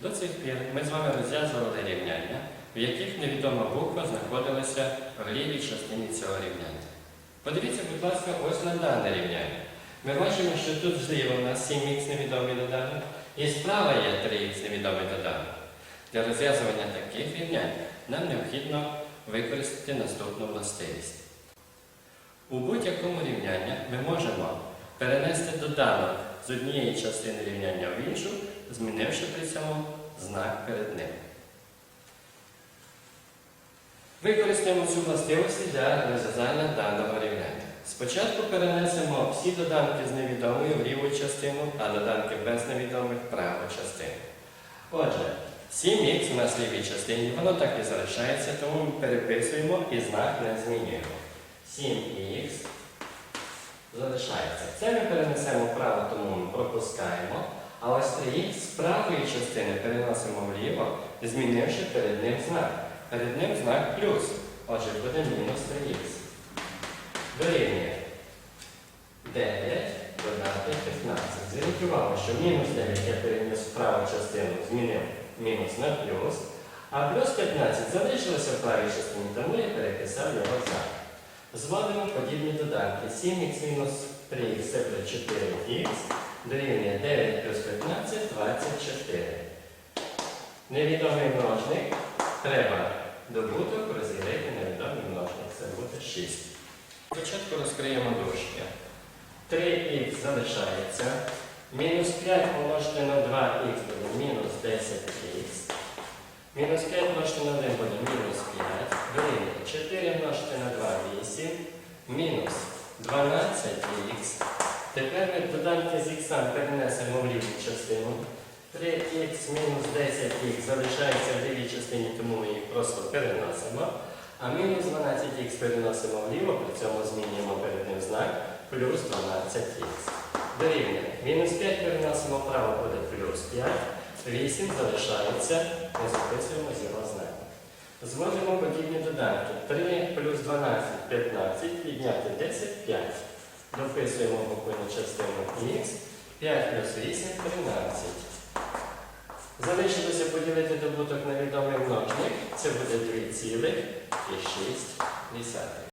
До цих пір ми з вами розв'язували рівняння, в яких невідома буква знаходилася в лівій частині цього рівняння. Подивіться, будь ласка, ось на дане рівняння. Ми бачимо, що тут зліва у нас 7х невідомий доданок, і справа є 3х невідомий доданок. Для розв'язування таких рівнянь нам необхідно використати наступну властивість. У будь-якому рівнянні ми можемо перенести доданок з однієї частини рівняння в іншу, змінивши при цьому знак перед ним. Використаємо цю властивість для розв'язання даного рівняння. Спочатку перенесемо всі доданки з невідомою в ліву частину, а доданки без невідомих в праву частину. Отже, 7х у нас в лівій частині, воно так і залишається, тому ми переписуємо і знак не змінюємо. 7х залишається. Це ми перенесемо вправо, тому ми пропускаємо. А ось 3х з правої частини переносимо вліво, змінивши перед ним знак. Перед ним знак плюс. Отже, буде мінус 3х. Дорівнює 9 додати 15. Зверніть що мінус 9 я переніс в праву частину, змінив мінус на плюс, а плюс 15 залишилося в правій частині, тому я переписав його знак. Зводимо подібні доданки. 7х мінус 3х це буде 4х, дорівнює 9 плюс 15 24. Невідомий множник треба добуток розділити невідомий множник. Це буде 6. Спочатку розкриємо дужки. 3х залишається. Мінус 5 помножити на 2х буде мінус 10х. Мінус 5 множити на 1 буде мінус 5. Дорівнює 4 множити на 2 8. Мінус 12х. Тепер ми доданки з х перенесемо в ліву частину. 3х мінус 10х залишається в лівій частині, тому ми їх просто переносимо. А мінус 12х переносимо вліво, при цьому змінюємо перед ним знак плюс 12х. Дорівнює. Мінус 5 переносимо вправо, буде плюс 5. 8 залишається, ми записуємо з його знаком. Зводимо подібні доданки. 3 плюс 12 15, підняти 10 5. Дописуємо буквально частину х. 5 плюс 8 13. Залишилося поділити добуток на відомий множник. Це буде 2,6.